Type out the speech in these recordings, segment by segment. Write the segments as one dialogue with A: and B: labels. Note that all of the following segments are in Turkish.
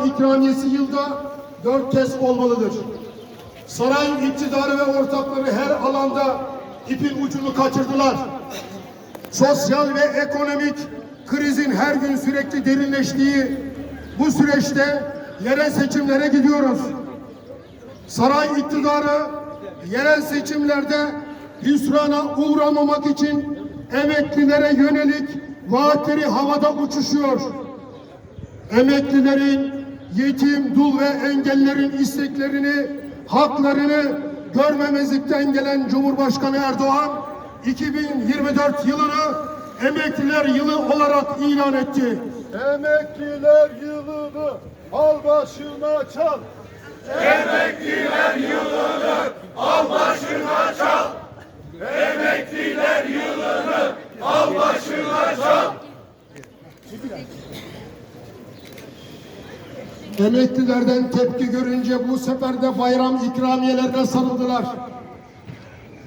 A: bayram ikramiyesi yılda dört kez olmalıdır. Saray iktidarı ve ortakları her alanda ipin ucunu kaçırdılar. Sosyal ve ekonomik krizin her gün sürekli derinleştiği bu süreçte yerel seçimlere gidiyoruz. Saray iktidarı yerel seçimlerde hüsrana uğramamak için emeklilere yönelik vaatleri havada uçuşuyor. Emeklilerin, yetim, dul ve engellerin isteklerini, haklarını görmemezlikten gelen Cumhurbaşkanı Erdoğan 2024 yılını emekliler yılı olarak ilan etti.
B: Emekliler yılını al başına çal.
A: Emeklilerden tepki görünce bu sefer de bayram ikramiyelerine sarıldılar.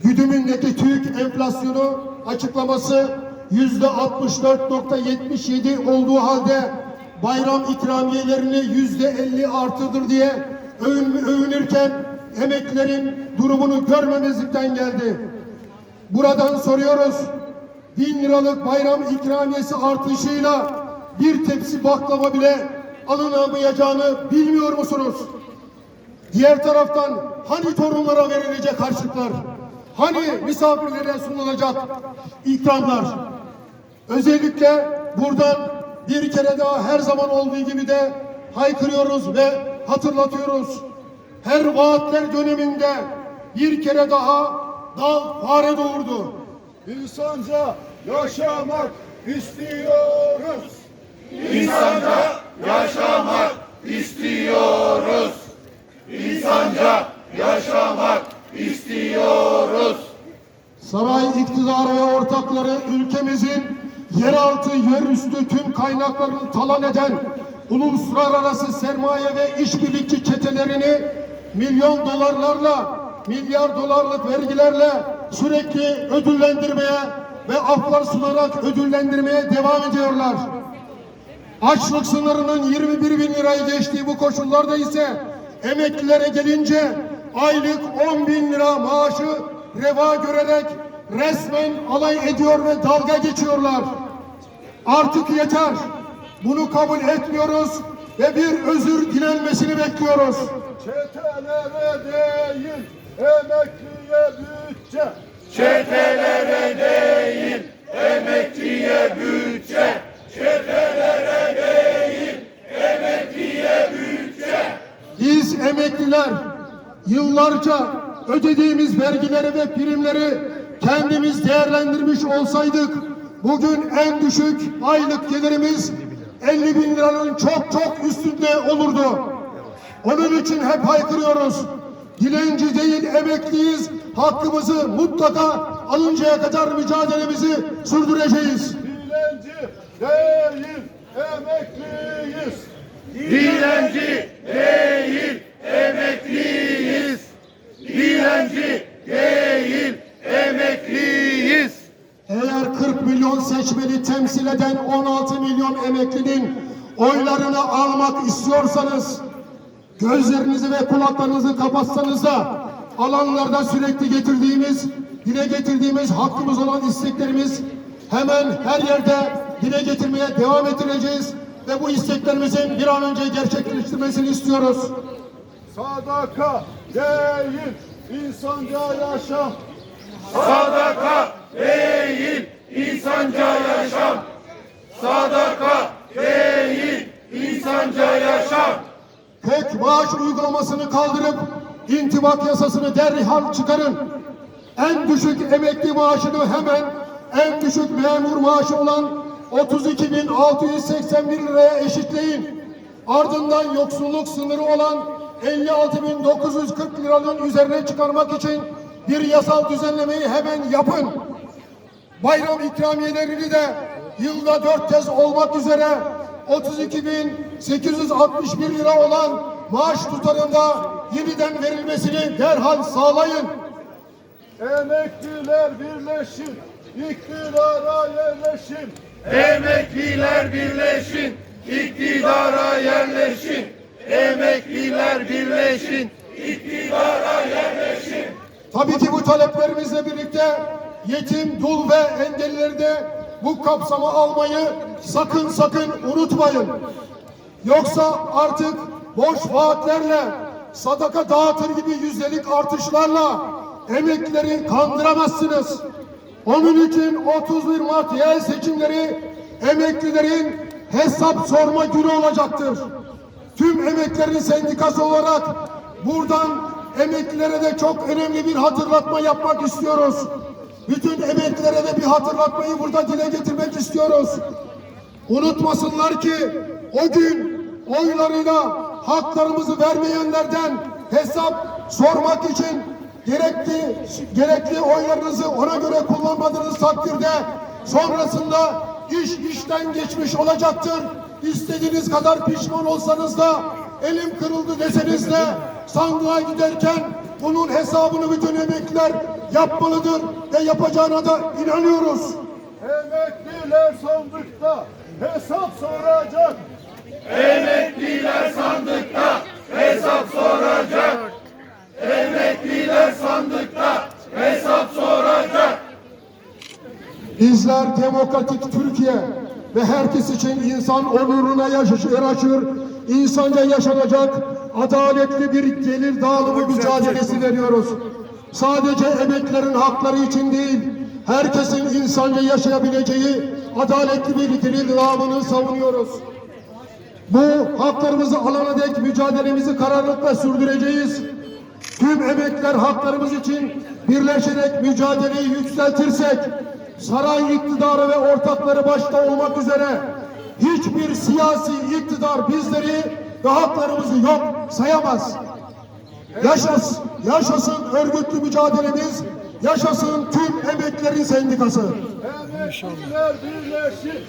A: Güdümündeki TÜİK enflasyonu açıklaması yüzde 64.77 olduğu halde bayram ikramiyelerini yüzde 50 artırdır diye övün- övünürken emeklilerin durumunu görmemezlikten geldi. Buradan soruyoruz. Bin liralık bayram ikramiyesi artışıyla bir tepsi baklava bile alınamayacağını bilmiyor musunuz? Diğer taraftan hani torunlara verilecek harçlıklar? Hani misafirlere sunulacak ikramlar? Özellikle buradan bir kere daha her zaman olduğu gibi de haykırıyoruz ve hatırlatıyoruz. Her vaatler döneminde bir kere daha dağ fare doğurdu.
B: İnsanca yaşamak istiyoruz.
A: Saray iktidarı ve ortakları ülkemizin yeraltı, yerüstü tüm kaynaklarını talan eden uluslararası sermaye ve işbirlikçi çetelerini milyon dolarlarla, milyar dolarlık vergilerle sürekli ödüllendirmeye ve aflar sunarak ödüllendirmeye devam ediyorlar. Açlık sınırının 21 bin lirayı geçtiği bu koşullarda ise emeklilere gelince aylık 10 bin lira maaşı reva görerek resmen alay ediyor ve dalga geçiyorlar. Artık yeter. Bunu kabul etmiyoruz ve bir özür dilenmesini bekliyoruz.
B: Çetelere değil, emekliye bütçe.
A: Biz emekliler yıllarca ödediğimiz vergileri ve primleri kendimiz değerlendirmiş olsaydık bugün en düşük aylık gelirimiz 50 bin liranın çok çok üstünde olurdu. Onun için hep haykırıyoruz. Dilenci değil emekliyiz. Hakkımızı mutlaka alıncaya kadar mücadelemizi sürdüreceğiz.
B: Dilenci değil, emekliyiz.
C: Dilenci değil, emekliyiz. Dilenci değil, emekliyiz.
A: Eğer 40 milyon seçmeni temsil eden 16 milyon emeklinin oylarını almak istiyorsanız gözlerinizi ve kulaklarınızı kapatsanız da alanlarda sürekli getirdiğimiz, dile getirdiğimiz hakkımız olan isteklerimiz hemen her yerde dile getirmeye devam ettireceğiz ve bu isteklerimizin bir an önce gerçekleştirmesini istiyoruz.
B: Sadaka değil, insanca yaşam.
C: Sadaka değil, insanca yaşam. Sadaka değil, insanca yaşam.
A: kök maaş uygulamasını kaldırıp intibak yasasını derhal çıkarın. En düşük emekli maaşını hemen en düşük memur maaşı olan 32.681 liraya eşitleyin. Ardından yoksulluk sınırı olan 56.940 liranın üzerine çıkarmak için bir yasal düzenlemeyi hemen yapın. Bayram ikramiyelerini de yılda dört kez olmak üzere 32.861 lira olan maaş tutarında yeniden verilmesini derhal sağlayın.
B: Emekliler birleşin, iktidara yerleşin.
C: Emekliler birleşin, iktidara yerleşin. Yerleşin.
A: Tabii ki bu taleplerimizle birlikte yetim, dul ve engellileri de bu kapsama almayı sakın sakın unutmayın. Yoksa artık boş vaatlerle, sadaka dağıtır gibi yüzdelik artışlarla emeklileri kandıramazsınız. Onun için 31 Mart yerel seçimleri emeklilerin hesap sorma günü olacaktır. Tüm emeklerin sendikası olarak buradan emeklilere de çok önemli bir hatırlatma yapmak istiyoruz. Bütün emeklilere de bir hatırlatmayı burada dile getirmek istiyoruz. Unutmasınlar ki o gün oylarıyla haklarımızı vermeyenlerden hesap sormak için gerekli gerekli oylarınızı ona göre kullanmadığınız takdirde sonrasında iş işten geçmiş olacaktır. İstediğiniz kadar pişman olsanız da elim kırıldı deseniz de sandığa giderken bunun hesabını bütün emekliler yapmalıdır ve yapacağına da inanıyoruz.
B: Emekliler sandıkta hesap soracak.
C: Emekliler sandıkta hesap soracak. Emekliler sandıkta hesap soracak.
A: Bizler demokratik Türkiye ve herkes için insan onuruna yaş- yaraşır, insanca yaşanacak adaletli bir gelir dağılımı mücadelesi veriyoruz. Sadece emeklerin hakları için değil, herkesin insanca yaşayabileceği adaletli bir gelir dağılımını savunuyoruz. Bu haklarımızı alana dek mücadelemizi kararlılıkla sürdüreceğiz. Tüm emekler haklarımız için birleşerek mücadeleyi yükseltirsek, saray iktidarı ve ortakları başta olmak üzere hiçbir siyasi iktidar bizleri ve haklarımızı yok sayamaz. Yaşasın, yaşasın örgütlü mücadelemiz, yaşasın tüm emeklerin sendikası.
B: Emekliler birleşin.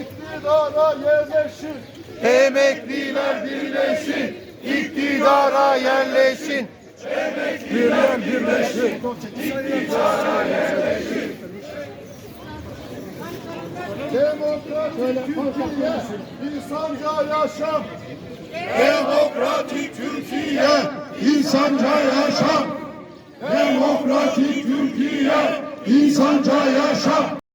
B: İktidara yerleşin.
C: Emekliler birleşin. iktidara yerleşin. Emekliler birleşin.
B: Demokratik Türkiye, insanca yaşam.
C: Demokratik Türkiye.
A: İnsanca yaşam, demokratik Türkiye, insanca yaşam.